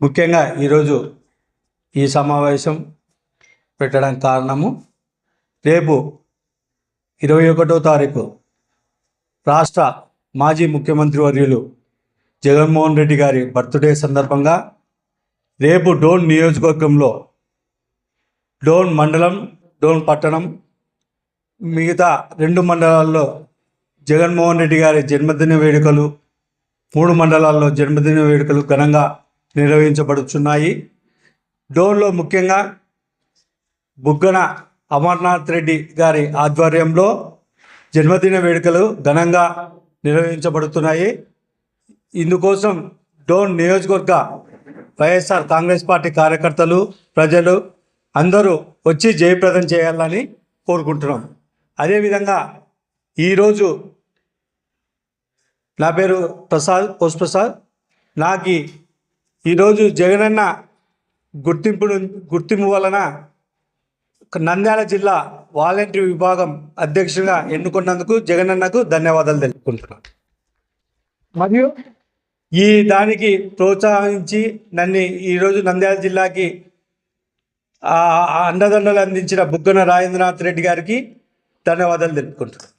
ముఖ్యంగా ఈరోజు ఈ సమావేశం పెట్టడానికి కారణము రేపు ఇరవై ఒకటో తారీఖు రాష్ట్ర మాజీ ముఖ్యమంత్రి వర్యులు జగన్మోహన్ రెడ్డి గారి బర్త్డే సందర్భంగా రేపు డోన్ నియోజకవర్గంలో డోన్ మండలం డోన్ పట్టణం మిగతా రెండు మండలాల్లో జగన్మోహన్ రెడ్డి గారి జన్మదిన వేడుకలు మూడు మండలాల్లో జన్మదిన వేడుకలు ఘనంగా నిర్వహించబడుచున్నాయి. డోన్లో ముఖ్యంగా బుగ్గన అమర్నాథ్ రెడ్డి గారి ఆధ్వర్యంలో జన్మదిన వేడుకలు ఘనంగా నిర్వహించబడుతున్నాయి. ఇందుకోసం డోన్ నియోజకవర్గ వైఎస్ఆర్ కాంగ్రెస్ పార్టీ కార్యకర్తలు ప్రజలు అందరూ వచ్చి జయప్రదం చేయాలని కోరుకుంటున్నాం. అదేవిధంగా ఈరోజు నా పేరు ప్రసాద్ పోస్ ప్రసాద్ నాకు ఈరోజు జగనన్న గుర్తింపు గుర్తింపు వలన నంద్యాల జిల్లా వాలంటీర్ విభాగం అధ్యక్షుడిగా ఎన్నుకున్నందుకు జగనన్నకు ధన్యవాదాలు తెలుపుకుంటున్నాను. మరియు ఈ దానికి ప్రోత్సహించి నన్ను ఈరోజు నంద్యాల జిల్లాకి అండదండలు అందించిన బుగ్గన రాజేంద్రనాథ్ రెడ్డి గారికి ధన్యవాదాలు తెలుపుకుంటున్నాను.